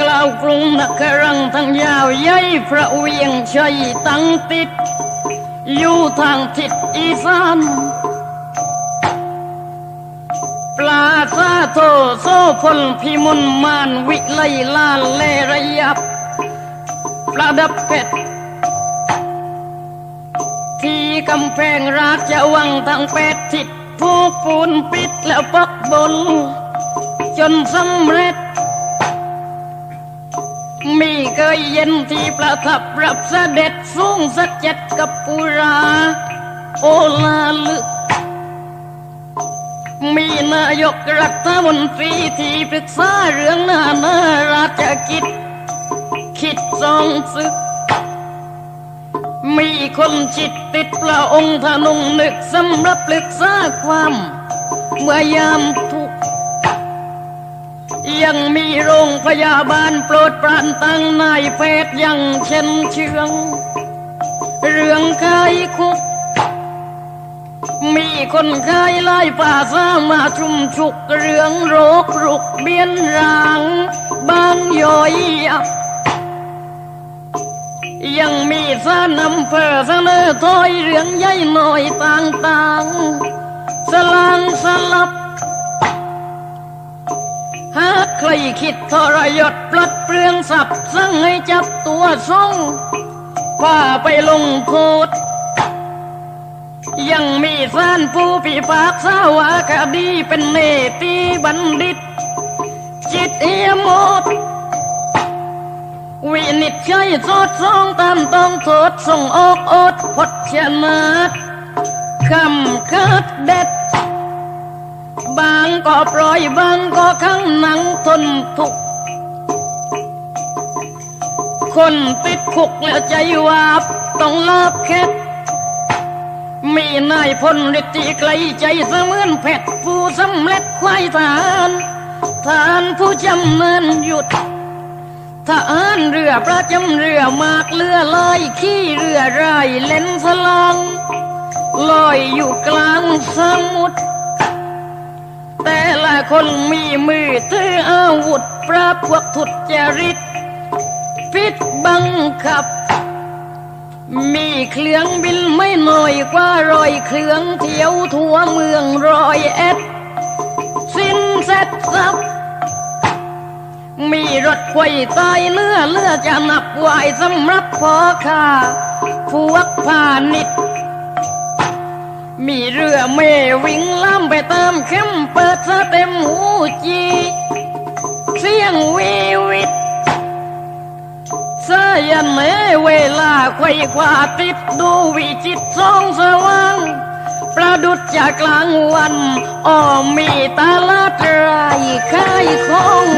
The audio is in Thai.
กล่าวกรุงนครังทั้งยาวใหญ่พระเวียงชัยตั้งติด อยู่ทางทิศอีสานปลาซาโทโซพลพิมลมานวิไลลานเลระยับ ประดับเพชรที่กำแพงราชวังทั้งแปดทิศผู้ปูนปิดแล้วปักบน จนสำเร็จ มีเคยเย็นที่ประทับรับเสด็จสูงสักเจ็ดกับปุรา โอลาลึก มีนายกรัฐมนตรีที่ปรึกษาเรื่องหน้าหน้าราชกิจ คิดทรงศึก มีคนจิตติดพระองค์ทนุงนึกสำรับปรึกษาความ เมื่อยาม ยังมีโรงพยาบาลโปรดปรานตั้งนายแพทย์ยังเช่นเชือง เรื่องไข้คุก มีคนไข้ไล่ป่าซามาชุมฉุกเรื่องโรครุกเบียนรางบางย่อยยับยังมีสานำเพอเสนอถอยเรื่องใหญ่หน่อยต่างๆ สลางสลับ ครคิดทรยศปลัดเปลืองสับสั่งให้จับตัวส่งพาไปลงโทษยังมีสานผู้พิพากษาวาคดีเป็นเนตีบัณฑิต จิตเอียมดวินิจฉัยสอดส่องตามต้องโทษส่งออกอดพดชนะคำคัดเด็ด บางก็ปล่อยบางก็ข้างหนังทนทุกข์คนติดคุกแล้วใจวาบต้องลาบแค่มีนายพลฤทธิไกลใจเสมือนเพชรผู้สำเร็จควายทารทารผู้จำเนินหยุดทหารเรือประจำเรือมากเรือลอยขี้เรือไรเล่นสลองลอยอยู่กลางสมุทร แต่ละคนมีมือถืออาวุธปราบพวกทุจริต พิษบังคับ มีเครื่องบินไม่น้อยกว่ารอยเครื่องเที่ยวทั่วเมืองรอยเอ็ด สิ้นเสร็จสับมีรถไฟใต้เรือเรือจะนับไหวสำหรับพอค้าพวกพาณิชย์ มีเรือเมวิ่งล่ำไปตามเข้มเปิดซะเต็มหูจีเสียงวีวิตสายันเมเวลาไขว้ขวาติดดูวิจิตสองสว่างประดุจจากกลางวันอ้อมมีตาลาดไรขายของสอง